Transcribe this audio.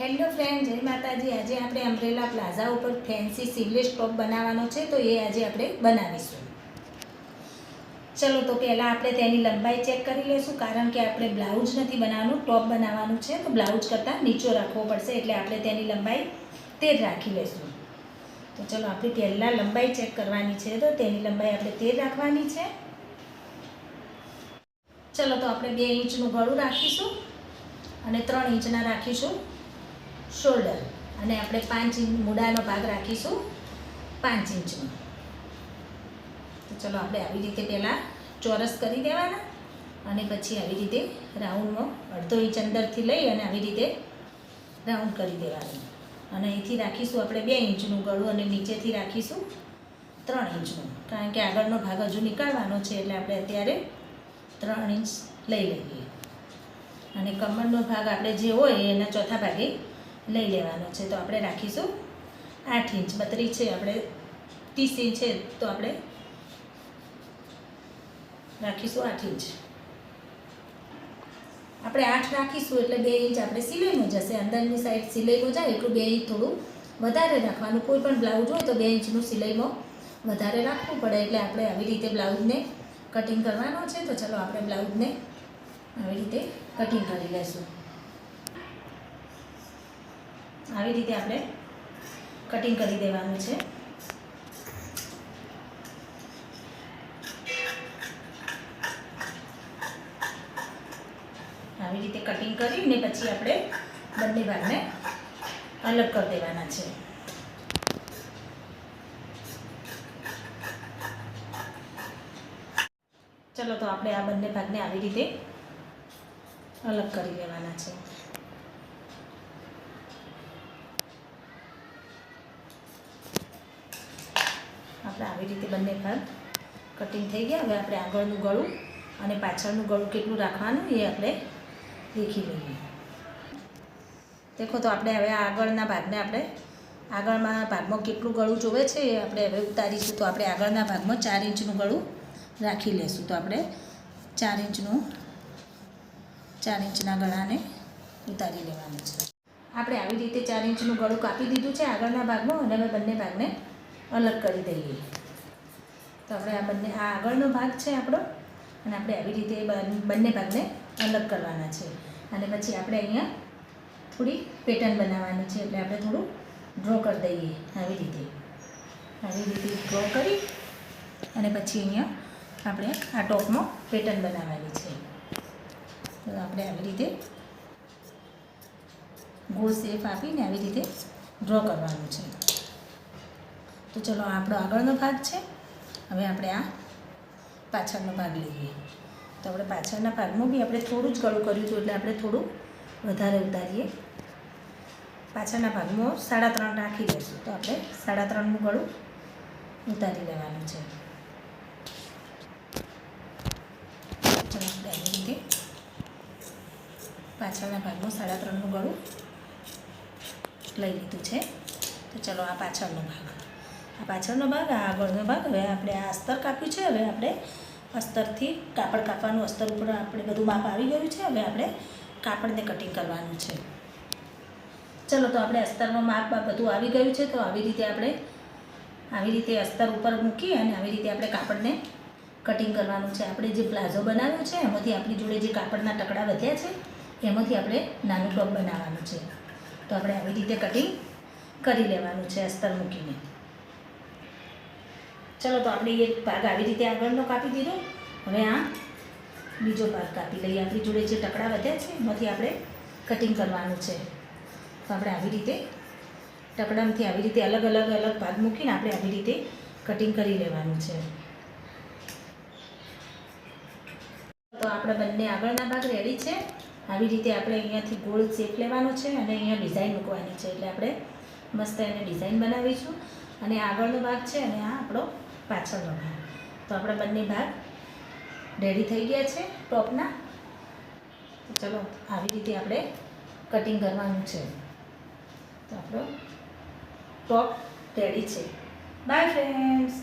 Hello friend, જય માતાજી. આજે આપણે અમ્બ્રેલા પ્લાઝા ઉપર ફેન્સી સીવલેસ ટોપ બનાવવાનો છે, તો એ આજે આપણે બનાવીશું. ચલો, તો પહેલાં આપણે તેની લંબાઈ ચેક કરી લઈશું, કારણ કે આપણે બ્લાઉઝ નથી બનાવવાનું, ટોપ બનાવવાનું છે, તો બ્લાઉઝ કરતાં નીચો રાખવો પડશે, એટલે આપણે તેની લંબાઈ તેર રાખી લઈશું. તો ચલો, આપણે પહેલાં લંબાઈ ચેક કરવાની છે, તો તેની લંબાઈ આપણે તેર રાખવાની છે. ચલો, તો આપણે બે ઇંચનું ગળું રાખીશું અને ત્રણ ઇંચના રાખીશું. શોલ્ડર અને આપણે પાંચ ઇંચ મૂડાનો ભાગ રાખીશું પાંચ ઇંચનો. તો ચલો આપણે આવી રીતે પહેલાં ચોરસ કરી દેવાના અને પછી આવી રીતે રાઉન્ડમાં અડધો ઇંચ અંદરથી લઈ અને આવી રીતે રાઉન્ડ કરી દેવાનું. અને અહીંથી રાખીશું આપણે બે ઇંચનું ગળું અને નીચેથી રાખીશું ત્રણ ઇંચનું. કારણ કે આગળનો ભાગ હજુ નીકાળવાનો છે એટલે આપણે અત્યારે ત્રણ ઇંચ લઈ લઈએ. અને કમરનો ભાગ આપણે જે હોય એના ચોથા ભાગે લઈ લેવાનો છે. તો આપણે રાખીશું. આઠ ઇંચ, બત્રીસ છે, આપણે ત્રીસ ઇંચ છે, તો આપણે રાખીશું આઠ ઇંચ. આપણે આઠ રાખીશું એટલે બે ઇંચ આપણે સિલાઈમાં જશે. અંદરની સાઈડ સિલાઈમાં જાય, એટલું બે ઇંચ થોડું વધારે રાખવાનું. કોઈ પણ બ્લાઉઝ હોય તો બે ઇંચનું સિલાઈમાં વધારે રાખવું પડે. એટલે આપણે આવી રીતે બ્લાઉઝને કટિંગ કરવાનો છે. તો ચલો આપણે બ્લાઉઝને આવી રીતે કટિંગ કરી લઈશું. આવી રીતે આપણે કટિંગ કરી દેવાનું છે. આવી રીતે કટિંગ કરીને પછી આપણે બંને ભાગને અલગ કરી દેવાના છે. ચલો તો આપણે આ બંને ભાગને આવી રીતે અલગ કરી લેવાના છે. આપણે આવી રીતે બંને ભાગ કટિંગ થઈ ગયા. હવે આપણે આગળનું ગળું અને પાછળનું ગળું કેટલું રાખવાનું એ આપણે દેખી લઈએ. દેખો તો આપણે હવે આગળના ભાગને આપણે આગળના ભાગમાં કેટલું ગળું જોવે છે એ આપણે હવે ઉતારીશું. તો આપણે આગળના ભાગમાં ચાર ઇંચનું ગળું રાખી લેશું. તો આપણે ચાર ઇંચનું, ચાર ઇંચના ગળાને ઉતારી લેવાનું છે. આપણે આવી રીતે ચાર ઇંચનું ગળું કાપી દીધું છે આગળના ભાગમાં અને હવે બંને ભાગને અલગ કરી દઈએ. તો આપણે આ બંને, આ આગળનો ભાગ છે આપણો. અને આપણે આવી રીતે બન- ભાગને અલગ કરવાના છે. અને પછી આપણે અહીંયા થોડી પેટર્ન બનાવવાની છે, એટલે આપણે થોડું ડ્રો કરી દઈએ આવી રીતે. આવી રીતે ડ્રો કરી અને પછી અહીંયા આપણે આ ટોપમાં પેટર્ન બનાવવાની છે. તો આપણે આવી રીતે ગોળ શેપ આપીને આવી રીતે ડ્રો કરવાનું છે. તો ચલો આપણો આગળનો ભાગ છે. હવે આપણે આ પાછળનો ભાગ લઈએ. તો આપણે પાછળના ભાગમાં બી આપણે થોડું જ ગળું કર્યું હતું એટલે આપણે થોડું વધારે ઉતારીએ. પાછળના ભાગમાં સાડા ત્રણ રાખી દઈશું. તો આપણે સાડા ત્રણનું ગળું ઉતારી લેવાનું છે. પાછળના ભાગમાં સાડા ત્રણનું ગળું લઈ લીધું છે. તો ચલો આ પાછળનો ભાગ. આ પાછળનો ભાગ, આ આગળનો ભાગ. હવે આપણે આ અસ્તર કાપ્યું છે. હવે આપણે અસ્તરથી કાપડ કાપવાનું, અસ્તર ઉપર આપણે બધું માપ આવી ગયું છે. હવે આપણે કાપડને કટિંગ કરવાનું છે. ચલો, તો આપણે અસ્તરમાં માપ બધું આવી ગયું છે. તો આવી રીતે આપણે, આવી રીતે અસ્તર ઉપર મૂકી અને આવી રીતે આપણે કાપડને કટિંગ કરવાનું છે. આપણે જે પ્લાઝો બનાવ્યો છે, એમાંથી આપણી જોડે જે કાપડના ટકડા વધ્યા છે, એમાંથી આપણે નાનું ટોપ બનાવવાનું છે. તો આપણે આવી રીતે કટિંગ કરી લેવાનું છે અસ્તર મૂકીને. ચલો તો આપણે એક ભાગ આવી રીતે આગળનો કાપી દીધો. હવે આ બીજો ભાગ કાપી લઈએ. આપણી જોડે જે ટકડા વધ્યા છે, એમાંથી આપણે કટિંગ કરવાનું છે. તો આપણે આવી રીતે ટકડામાંથી આવી રીતે અલગ અલગ અલગ ભાગ મૂકીને આપણે આવી રીતે કટિંગ કરી લેવાનું છે. તો આપણે બંને આગળના ભાગ રેડી છે. આવી રીતે આપણે અહીંયાથી ગોળ શેપ લેવાનો છે અને અહીંયા ડિઝાઇન મૂકવાની છે. એટલે આપણે મસ્ત એને ડિઝાઇન બનાવીશું. અને આગળનો ભાગ છે અને આ આપણો પાછળનો ભાગ તો આપણા બંને ભાગ રેડી થઈ ગયા છે ટોપના. ચલો, આવી રીતે આપણે કટિંગ કરવાનું છે. તો આપણો ટોપ રેડી છે. Bye friends